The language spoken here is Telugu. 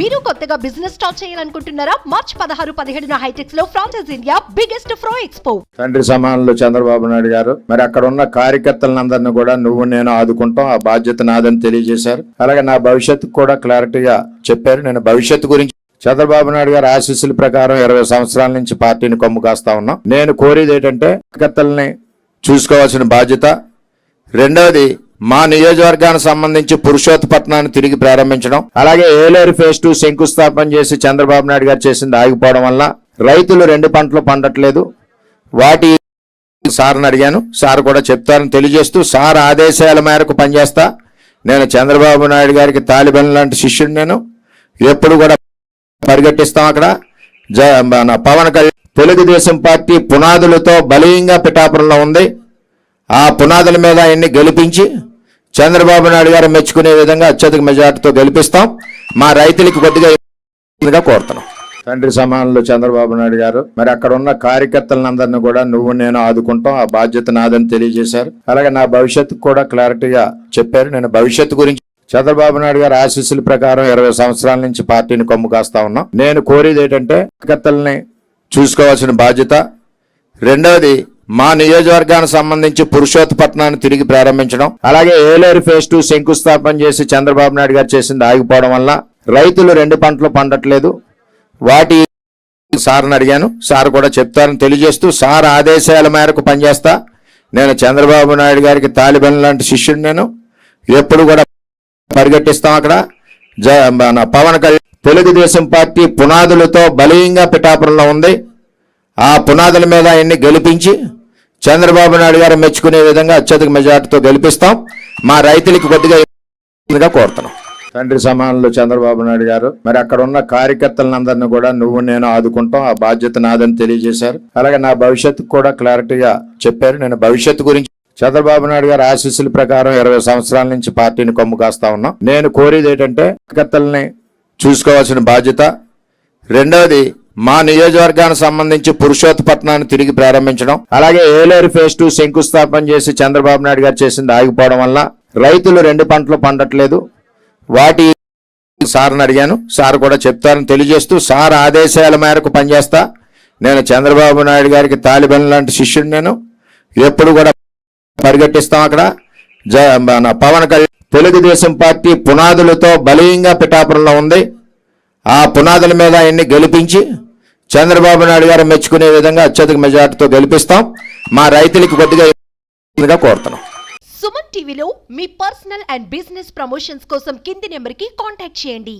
మీరు కొత్తగా బిజినెస్ స్టార్ట్ చేయాలనుకుంటున్నారా? మార్చ్ పదహారు పదిహేడున హైటెక్స్లో ఫ్రాన్సెస్ ఇండియా బిగ్గెస్ట్ ఫ్రో ఎక్స్పో తండ్రి సమానులు చంద్రబాబు నాయుడు గారు. మరి అక్కడ ఉన్న కార్యకర్తలందరినీ కూడా నువ్వు నేను ఆదుకుంటాం. ఆ బాధ్యత నాదని తెలియజేశారు. అలాగే నా భవిష్యత్తు కూడా క్లారిటీగా చెప్పారు. నేను భవిష్యత్తు గురించి చంద్రబాబు నాయుడు గారి ఆశీస్సుల ప్రకారం ఇరవై సంవత్సరాల నుంచి పార్టీని కొమ్ము కాస్తా ఉన్నాం. నేను కోరేది ఏంటంటే కార్యకర్తల్ని చూసుకోవాల్సిన బాధ్యత. రెండవది మా నియోజకవర్గానికి సంబంధించి పురుషోత్పట్నాన్ని తిరిగి ప్రారంభించడం అలాగే ఏలేరు ఫేజ్ టూ శంకుస్థాపన చేసి చంద్రబాబు నాయుడు గారు చేసింది ఆగిపోవడం వల్ల రైతులు రెండు పంటలు పండట్లేదు. వాటి సార్ని అడిగాను. సార్ కూడా చెప్తారని తెలియజేస్తూ సార్ ఆదేశాల మేరకు పనిచేస్తా. నేను చంద్రబాబు నాయుడు గారికి తాలిబన్ లాంటి శిష్యుడు నేను. ఎప్పుడు కూడా పరిగెట్టిస్తాం అక్కడ. జ మన పవన్ కళ్యాణ్ తెలుగుదేశం పార్టీ పునాదులతో బలీయంగా పిఠాపురంలో ఉంది. ఆ పునాదుల మీద ఆయన్ని గెలిపించి చంద్రబాబు నాయుడు గారు మెచ్చుకునే విధంగా అత్యధిక మెజార్టీతో గెలిపిస్తాం. మా రైతులకి కొద్దిగా కోరుతున్నాం. తండ్రి సమానంలో చంద్రబాబు నాయుడు గారు మరి అక్కడ ఉన్న కార్యకర్తలందరినీ కూడా నువ్వు నేను ఆదుకుంటాం. ఆ బాధ్యత నాదని తెలియజేశారు. అలాగే నా భవిష్యత్తు కూడా క్లారిటీగా చెప్పారు. నేను భవిష్యత్తు గురించి చంద్రబాబు నాయుడు గారు ఆశీస్సుల ప్రకారం ఇరవై సంవత్సరాల నుంచి పార్టీని కొమ్ము కాస్తా ఉన్నాం. నేను కోరేది ఏంటంటే కార్యకర్తల్ని చూసుకోవాల్సిన బాధ్యత. రెండవది మా నియోజకవర్గానికి సంబంధించి పురుషోత్పట్నాన్ని తిరిగి ప్రారంభించడం అలాగే ఏలేరు ఫేజ్ టూ శంకుస్థాపన చేసి చంద్రబాబు నాయుడు గారు చేసింది ఆగిపోవడం వల్ల రైతులు రెండు పంటలు పండట్లేదు. వాటి సార్ని అడిగాను. సార్ కూడా చెప్తారని తెలియజేస్తూ సార్ ఆదేశాల మేరకు పనిచేస్తా. నేను చంద్రబాబు నాయుడు గారికి తాలిబన్ లాంటి శిష్యుడు నేను. ఎప్పుడు కూడా పరిగెట్టిస్తాం అక్కడ. జ మన పవన్ కళ్యాణ్ తెలుగుదేశం పార్టీ పునాదులతో బలీయంగా పిఠాపురంలో ఉంది. ఆ పునాదుల మీద ఆయన్ని గెలిపించి చంద్రబాబు నాయుడు గారు మెచ్చుకునే విధంగా అత్యధిక మెజార్టీతో గెలిపిస్తాం. మా రైతులకి కొద్దిగా కోరుతున్నాం. తండ్రి సమానంలో చంద్రబాబు నాయుడు గారు మరి అక్కడ ఉన్న కార్యకర్తలందరినీ కూడా నువ్వు నేను ఆదుకుంటాం. ఆ బాధ్యత నాదని తెలియజేశారు. అలాగే నా భవిష్యత్తు కూడా క్లారిటీగా చెప్పారు. నేను భవిష్యత్తు గురించి చంద్రబాబు నాయుడు గారు ఆశీస్సుల ప్రకారం ఇరవై సంవత్సరాల నుంచి పార్టీని కొమ్ము కాస్తా ఉన్నాం. నేను కోరేది ఏంటంటే కార్యకర్తల్ని చూసుకోవాల్సిన బాధ్యత. రెండవది మా నియోజకవర్గానికి సంబంధించి పురుషోత్పట్నాన్ని తిరిగి ప్రారంభించడం అలాగే ఏలేరు ఫేజ్ టూ శంకుస్థాపన చేసి చంద్రబాబు నాయుడు గారు చేసింది ఆగిపోవడం వల్ల రైతులు రెండు పంటలు పండట్లేదు. వాటి సార్ని అడిగాను. సార్ కూడా చెప్తారని తెలియజేస్తూ సార్ ఆదేశాల మేరకు పనిచేస్తా. నేను చంద్రబాబు నాయుడు గారికి తాలిబన్ లాంటి శిష్యుడు నేను. ఎప్పుడు కూడా పరిగెట్టిస్తాం అక్కడ. జ మన పవన్ కళ్యాణ్ తెలుగుదేశం పార్టీ పునాదులతో బలీయంగా పిఠాపురంలో ఉంది. ఆ పునాదుల మీద ఆయన్ని గెలిపించి చంద్రబాబు నాయుడు గారు మెచ్చుకునే విధంగా అత్యధిక మెజార్టీతో గెలిపిస్తాం. మా రైతులకి కొద్దిగా కోరుతున్నాం. సుమన్ టీవీలో మీ పర్సనల్ అండ్ బిజినెస్ ప్రమోషన్స్ కోసం కింది నెంబర్కి కాంటాక్ట్ చేయండి.